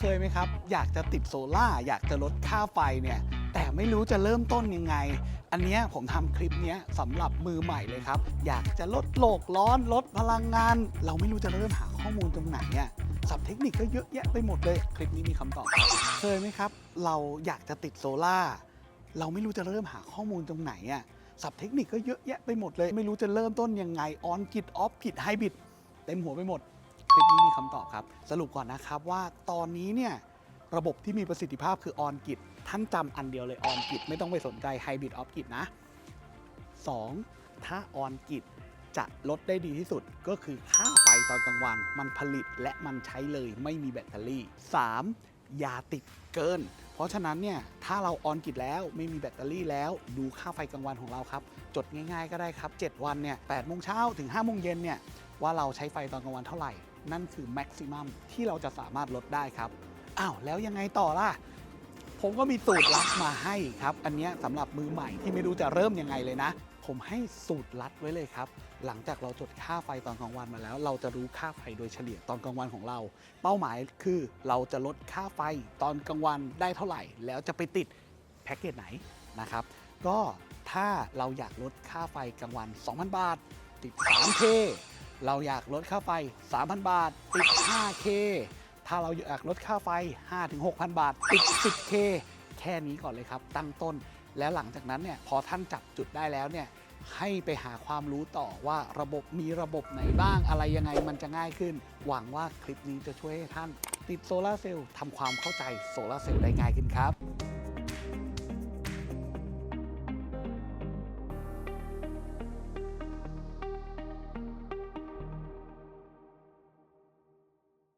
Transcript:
เคยไหมครับ อยากจะติดโซล่าอยากจะลดค่าไฟเนี่ย แต่ไม่รู้จะเริ่มต้นยังไง อันเนี้ยผมทำคลิปเนี้ยสำหรับมือใหม่เลยครับ อยากจะลดโลกร้อนลดพลังงาน เราไม่รู้จะเริ่มหาข้อมูลตรงไหนอะสับเทคนิคก็เยอะแยะไปหมดเลย คลิปนี้มีคำตอบเคยไหมครับ เราอยากจะติดโซล่าเราไม่รู้จะเริ่มหาข้อมูลตรงไหนอะสับเทคนิคก็เยอะแยะไปหมดเลย ไม่รู้จะเริ่มต้นยังไงออนกิดออฟกิดไฮบิดเต็มหัวไปหมด คลิปนี้มีคำตอบครับ สรุปก่อนนะครับว่าตอนนี้เนี่ยระบบที่มีประสิทธิภาพคือออนกิ t ท่านจำอันเดียวเลยออนกิ t ไม่ต้องไปสนใจไฮบริดออฟกิ t นะ 2. ถ้าออนกิ t จะลดได้ดีที่สุดก็คือค่าไฟตอนกลางวัน มันผลิตและมันใช้เลยไม่มีแบตเตอรี่ 3. อย่าติดเกิน เพราะฉะนั้นเนี่ยถ้าเราออนกิ t แล้วไม่มีแบตเตอรี่แล้วดูค่าไฟกลางวันของเราครับ จดง่ายๆก็ได้ครับ 7 วันเนี่ย8โมงเช้าถึง5โมงเย็นเนี่ยว่าเราใช้ไฟตอนกลางวันเท่าไหร่ นั่นคือแม็กซิมัมที่เราจะสามารถลดได้ครับอ้าวแล้วยังไงต่อล่ะ ผมก็มีสูตรลัดมาให้ครับ อันนี้สำหรับมือใหม่ที่ไม่รู้จะเริ่มยังไงเลยนะ ผมให้สูตรลัดไว้เลยครับ หลังจากเราจดค่าไฟตอนกลางวันมาแล้ว เราจะรู้ค่าไฟโดยเฉลี่ยตอนกลางวันของเรา เป้าหมายคือเราจะลดค่าไฟตอนกลางวันได้เท่าไหร่ แล้วจะไปติดแพ็กเกจไหนนะครับ ก็ถ้าเราอยากลดค่าไฟกลางวัน 2,000 บาท ติด 3K เราอยากลดค่าไฟ 3,000 บาท ติด 5K ถ้าเราอยากลดค่าไฟ 5-6,000 บาท ติด 10K แค่นี้ก่อนเลยครับ ตั้งต้น แล้วหลังจากนั้นเนี่ยพอท่านจับจุดได้แล้วเนี่ยให้ไปหาความรู้ต่อว่าระบบมีระบบไหนบ้างอะไรยังไงมันจะง่ายขึ้น หวังว่าคลิปนี้จะช่วยให้ท่าน ติดโซลาร์เซลล์ทำความเข้าใจโซลาร์เซลล์ได้ง่ายขึ้นครับ